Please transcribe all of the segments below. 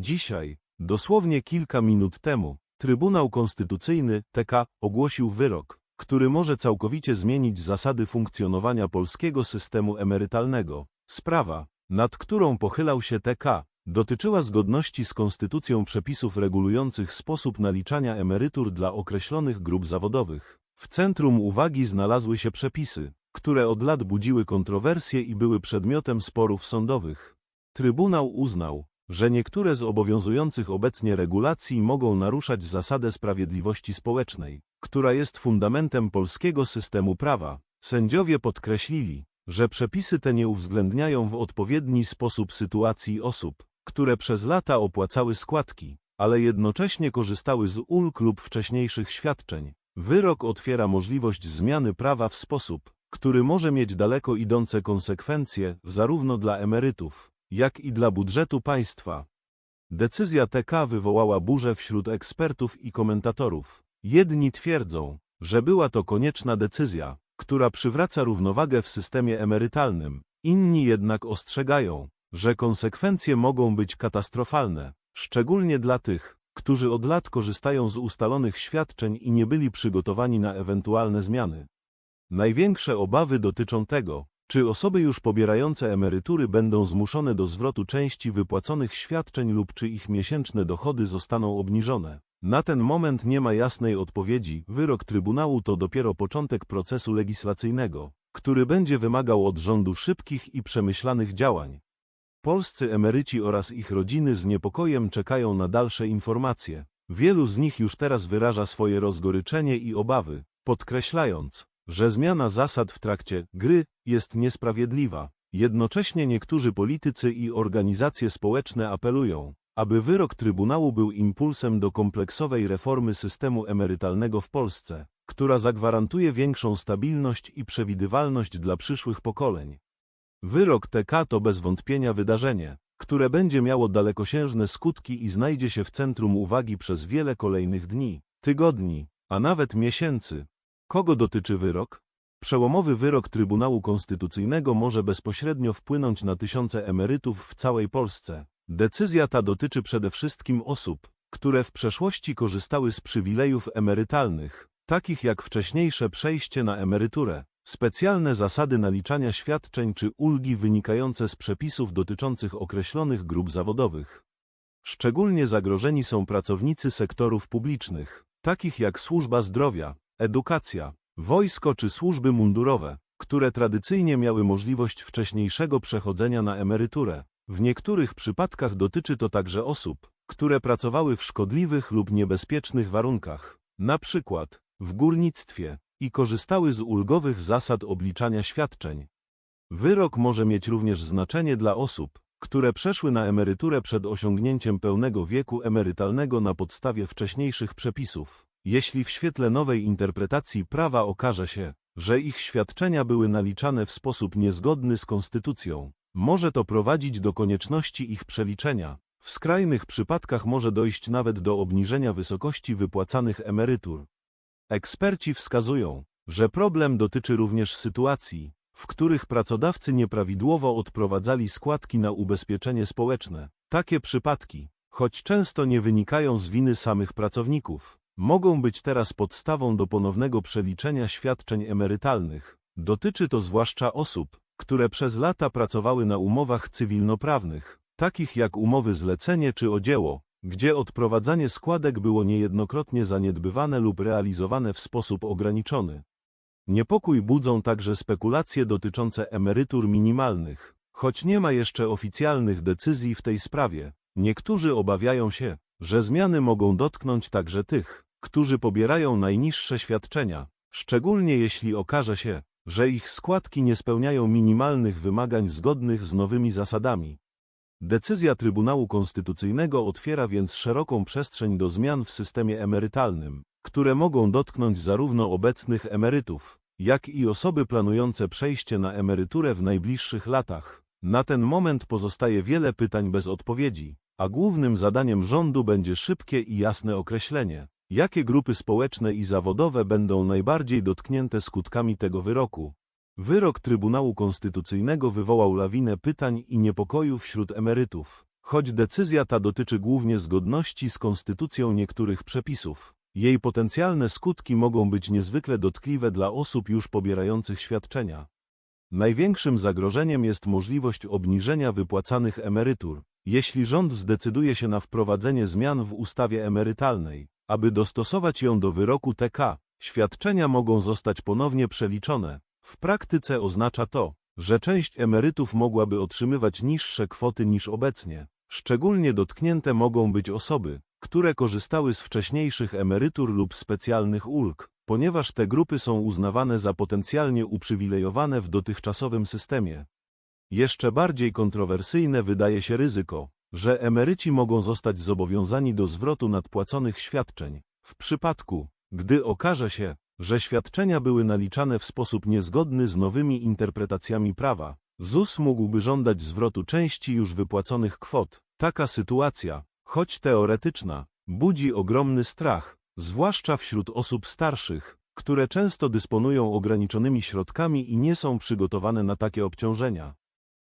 Dzisiaj, dosłownie kilka minut temu, Trybunał Konstytucyjny TK ogłosił wyrok, który może całkowicie zmienić zasady funkcjonowania polskiego systemu emerytalnego. Sprawa, nad którą pochylał się TK, dotyczyła zgodności z konstytucją przepisów regulujących sposób naliczania emerytur dla określonych grup zawodowych. W centrum uwagi znalazły się przepisy, które od lat budziły kontrowersje i były przedmiotem sporów sądowych. Trybunał uznał, że niektóre z obowiązujących obecnie regulacji mogą naruszać zasadę sprawiedliwości społecznej, która jest fundamentem polskiego systemu prawa. Sędziowie podkreślili, że przepisy te nie uwzględniają w odpowiedni sposób sytuacji osób, które przez lata opłacały składki, ale jednocześnie korzystały z ulg lub wcześniejszych świadczeń. Wyrok otwiera możliwość zmiany prawa w sposób, który może mieć daleko idące konsekwencje zarówno dla emerytów, jak i dla budżetu państwa. Decyzja TK wywołała burzę wśród ekspertów i komentatorów. Jedni twierdzą, że była to konieczna decyzja, która przywraca równowagę w systemie emerytalnym, inni jednak ostrzegają, że konsekwencje mogą być katastrofalne, szczególnie dla tych, którzy od lat korzystają z ustalonych świadczeń i nie byli przygotowani na ewentualne zmiany. Największe obawy dotyczą tego, czy osoby już pobierające emerytury będą zmuszone do zwrotu części wypłaconych świadczeń lub czy ich miesięczne dochody zostaną obniżone. Na ten moment nie ma jasnej odpowiedzi, wyrok Trybunału to dopiero początek procesu legislacyjnego, który będzie wymagał od rządu szybkich i przemyślanych działań. Polscy emeryci oraz ich rodziny z niepokojem czekają na dalsze informacje. Wielu z nich już teraz wyraża swoje rozgoryczenie i obawy, podkreślając, że zmiana zasad w trakcie gry jest niesprawiedliwa. Jednocześnie niektórzy politycy i organizacje społeczne apelują, aby wyrok Trybunału był impulsem do kompleksowej reformy systemu emerytalnego w Polsce, która zagwarantuje większą stabilność i przewidywalność dla przyszłych pokoleń. Wyrok TK to bez wątpienia wydarzenie, które będzie miało dalekosiężne skutki i znajdzie się w centrum uwagi przez wiele kolejnych dni, tygodni, a nawet miesięcy. Kogo dotyczy wyrok? Przełomowy wyrok Trybunału Konstytucyjnego może bezpośrednio wpłynąć na tysiące emerytów w całej Polsce. Decyzja ta dotyczy przede wszystkim osób, które w przeszłości korzystały z przywilejów emerytalnych, takich jak wcześniejsze przejście na emeryturę, specjalne zasady naliczania świadczeń czy ulgi wynikające z przepisów dotyczących określonych grup zawodowych. Szczególnie zagrożeni są pracownicy sektorów publicznych, takich jak służba zdrowia, edukacja, wojsko czy służby mundurowe, które tradycyjnie miały możliwość wcześniejszego przechodzenia na emeryturę. W niektórych przypadkach dotyczy to także osób, które pracowały w szkodliwych lub niebezpiecznych warunkach, na przykład w górnictwie, i korzystały z ulgowych zasad obliczania świadczeń. Wyrok może mieć również znaczenie dla osób, które przeszły na emeryturę przed osiągnięciem pełnego wieku emerytalnego na podstawie wcześniejszych przepisów. Jeśli w świetle nowej interpretacji prawa okaże się, że ich świadczenia były naliczane w sposób niezgodny z konstytucją, może to prowadzić do konieczności ich przeliczenia. W skrajnych przypadkach może dojść nawet do obniżenia wysokości wypłacanych emerytur. Eksperci wskazują, że problem dotyczy również sytuacji, w których pracodawcy nieprawidłowo odprowadzali składki na ubezpieczenie społeczne. Takie przypadki, choć często nie wynikają z winy samych pracowników, mogą być teraz podstawą do ponownego przeliczenia świadczeń emerytalnych. Dotyczy to zwłaszcza osób, które przez lata pracowały na umowach cywilnoprawnych, takich jak umowy zlecenie czy o dzieło, gdzie odprowadzanie składek było niejednokrotnie zaniedbywane lub realizowane w sposób ograniczony. Niepokój budzą także spekulacje dotyczące emerytur minimalnych. Choć nie ma jeszcze oficjalnych decyzji w tej sprawie, niektórzy obawiają się, że zmiany mogą dotknąć także tych, którzy pobierają najniższe świadczenia, szczególnie jeśli okaże się, że ich składki nie spełniają minimalnych wymagań zgodnych z nowymi zasadami. Decyzja Trybunału Konstytucyjnego otwiera więc szeroką przestrzeń do zmian w systemie emerytalnym, które mogą dotknąć zarówno obecnych emerytów, jak i osoby planujące przejście na emeryturę w najbliższych latach. Na ten moment pozostaje wiele pytań bez odpowiedzi, a głównym zadaniem rządu będzie szybkie i jasne określenie, jakie grupy społeczne i zawodowe będą najbardziej dotknięte skutkami tego wyroku. Wyrok Trybunału Konstytucyjnego wywołał lawinę pytań i niepokoju wśród emerytów. Choć decyzja ta dotyczy głównie zgodności z konstytucją niektórych przepisów, jej potencjalne skutki mogą być niezwykle dotkliwe dla osób już pobierających świadczenia. Największym zagrożeniem jest możliwość obniżenia wypłacanych emerytur, jeśli rząd zdecyduje się na wprowadzenie zmian w ustawie emerytalnej, aby dostosować ją do wyroku TK, świadczenia mogą zostać ponownie przeliczone. W praktyce oznacza to, że część emerytów mogłaby otrzymywać niższe kwoty niż obecnie. Szczególnie dotknięte mogą być osoby, które korzystały z wcześniejszych emerytur lub specjalnych ulg, ponieważ te grupy są uznawane za potencjalnie uprzywilejowane w dotychczasowym systemie. Jeszcze bardziej kontrowersyjne wydaje się ryzyko, że emeryci mogą zostać zobowiązani do zwrotu nadpłaconych świadczeń, w przypadku, gdy okaże się, że świadczenia były naliczane w sposób niezgodny z nowymi interpretacjami prawa. ZUS mógłby żądać zwrotu części już wypłaconych kwot. Taka sytuacja, choć teoretyczna, budzi ogromny strach, zwłaszcza wśród osób starszych, które często dysponują ograniczonymi środkami i nie są przygotowane na takie obciążenia.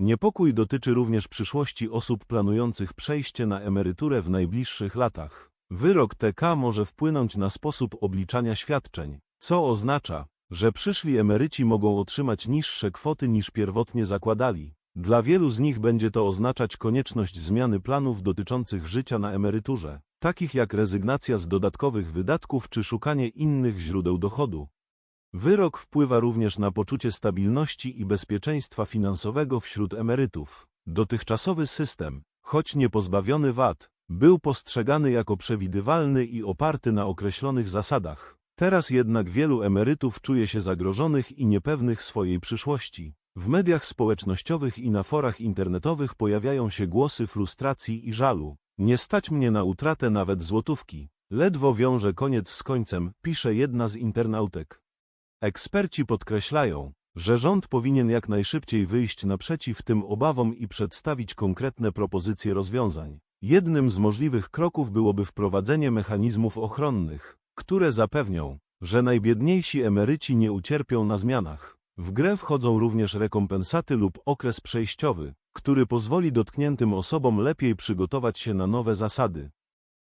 Niepokój dotyczy również przyszłości osób planujących przejście na emeryturę w najbliższych latach. Wyrok TK może wpłynąć na sposób obliczania świadczeń, co oznacza, że przyszli emeryci mogą otrzymać niższe kwoty niż pierwotnie zakładali. Dla wielu z nich będzie to oznaczać konieczność zmiany planów dotyczących życia na emeryturze, takich jak rezygnacja z dodatkowych wydatków czy szukanie innych źródeł dochodu. Wyrok wpływa również na poczucie stabilności i bezpieczeństwa finansowego wśród emerytów. Dotychczasowy system, choć nie pozbawiony wad, był postrzegany jako przewidywalny i oparty na określonych zasadach. Teraz jednak wielu emerytów czuje się zagrożonych i niepewnych swojej przyszłości. W mediach społecznościowych i na forach internetowych pojawiają się głosy frustracji i żalu. Nie stać mnie na utratę nawet złotówki. Ledwo wiąże koniec z końcem, pisze jedna z internautek. Eksperci podkreślają, że rząd powinien jak najszybciej wyjść naprzeciw tym obawom i przedstawić konkretne propozycje rozwiązań. Jednym z możliwych kroków byłoby wprowadzenie mechanizmów ochronnych, które zapewnią, że najbiedniejsi emeryci nie ucierpią na zmianach. W grę wchodzą również rekompensaty lub okres przejściowy, który pozwoli dotkniętym osobom lepiej przygotować się na nowe zasady.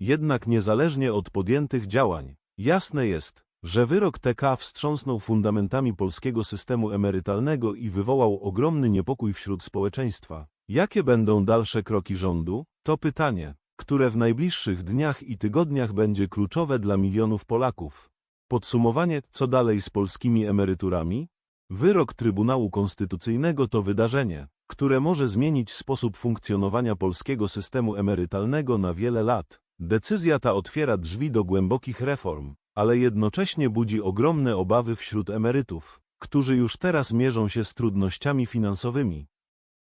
Jednak niezależnie od podjętych działań, jasne jest, że wyrok TK wstrząsnął fundamentami polskiego systemu emerytalnego i wywołał ogromny niepokój wśród społeczeństwa. Jakie będą dalsze kroki rządu? To pytanie, które w najbliższych dniach i tygodniach będzie kluczowe dla milionów Polaków. Podsumowanie, co dalej z polskimi emeryturami? Wyrok Trybunału Konstytucyjnego to wydarzenie, które może zmienić sposób funkcjonowania polskiego systemu emerytalnego na wiele lat. Decyzja ta otwiera drzwi do głębokich reform, ale jednocześnie budzi ogromne obawy wśród emerytów, którzy już teraz mierzą się z trudnościami finansowymi.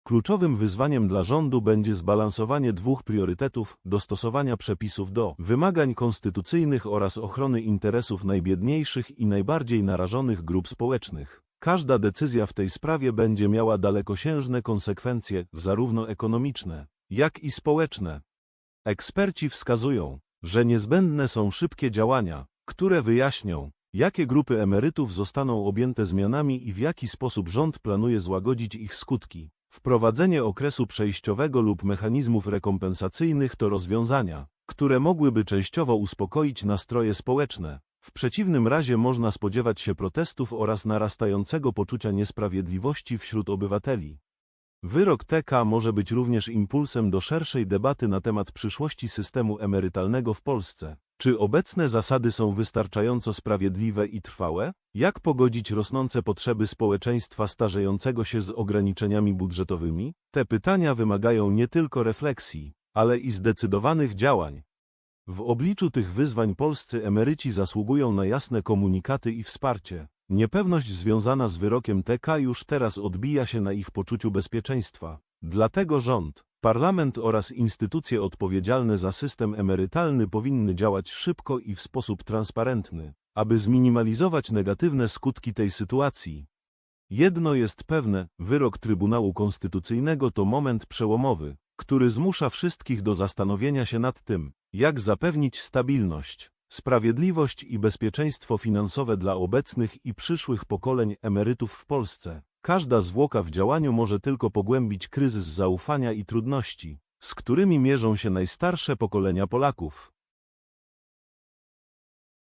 Kluczowym wyzwaniem dla rządu będzie zbalansowanie dwóch priorytetów dostosowania przepisów do wymagań konstytucyjnych oraz ochrony interesów najbiedniejszych i najbardziej narażonych grup społecznych. Każda decyzja w tej sprawie będzie miała dalekosiężne konsekwencje, zarówno ekonomiczne, jak i społeczne. Eksperci wskazują, że niezbędne są szybkie działania, które wyjaśnią, jakie grupy emerytów zostaną objęte zmianami i w jaki sposób rząd planuje złagodzić ich skutki. Wprowadzenie okresu przejściowego lub mechanizmów rekompensacyjnych to rozwiązania, które mogłyby częściowo uspokoić nastroje społeczne. W przeciwnym razie można spodziewać się protestów oraz narastającego poczucia niesprawiedliwości wśród obywateli. Wyrok TK może być również impulsem do szerszej debaty na temat przyszłości systemu emerytalnego w Polsce. Czy obecne zasady są wystarczająco sprawiedliwe i trwałe? Jak pogodzić rosnące potrzeby społeczeństwa starzejącego się z ograniczeniami budżetowymi? Te pytania wymagają nie tylko refleksji, ale i zdecydowanych działań. W obliczu tych wyzwań polscy emeryci zasługują na jasne komunikaty i wsparcie. Niepewność związana z wyrokiem TK już teraz odbija się na ich poczuciu bezpieczeństwa. Dlatego rząd, parlament oraz instytucje odpowiedzialne za system emerytalny powinny działać szybko i w sposób transparentny, aby zminimalizować negatywne skutki tej sytuacji. Jedno jest pewne, wyrok Trybunału Konstytucyjnego to moment przełomowy, który zmusza wszystkich do zastanowienia się nad tym, jak zapewnić stabilność, sprawiedliwość i bezpieczeństwo finansowe dla obecnych i przyszłych pokoleń emerytów w Polsce. Każda zwłoka w działaniu może tylko pogłębić kryzys zaufania i trudności, z którymi mierzą się najstarsze pokolenia Polaków.